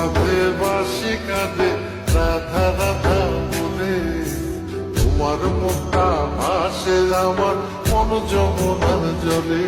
রাধে বাসি কাঁদে রাধা রাধা বলে তোমার মুখটা ভাসে আমার মন যমনার জলে।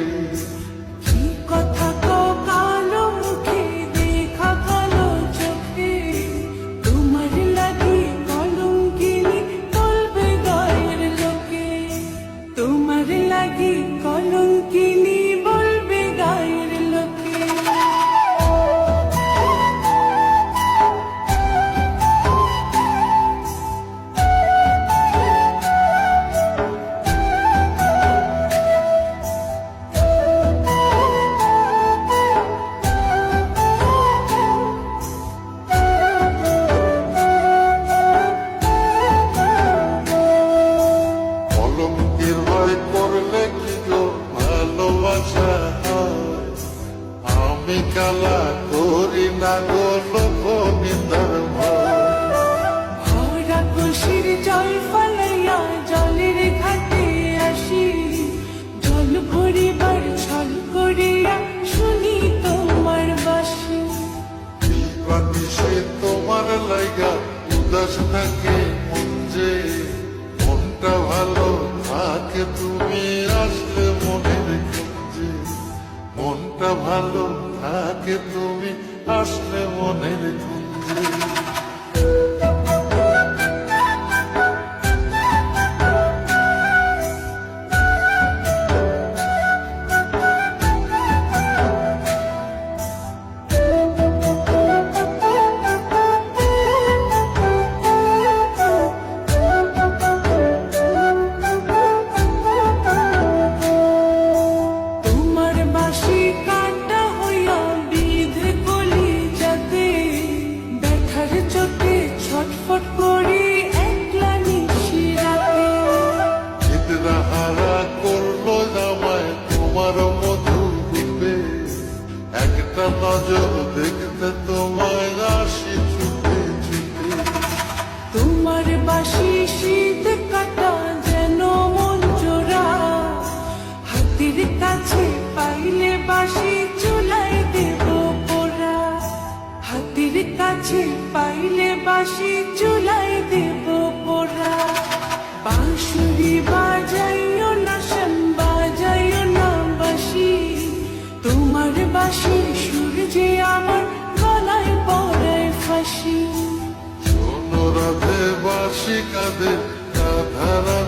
দিবানি সে তোমার লাইগা উদাস থাকে মন যে মনটা ভালো থাকে, তুমি আসলে মনে খুঁজে মনটা ভালো থাকে, তুমি আসলে মনে খুঁজে বাসি শীত কাটা যেন জোড়া। কাছে পাইলে বাসি চুলাই দেব পোড়া। হাতের কাছে পাইলে বাসি চুলাই দেব পোড়া। বাঁশুরি বাজাইও বাসি কাঁদে রাধা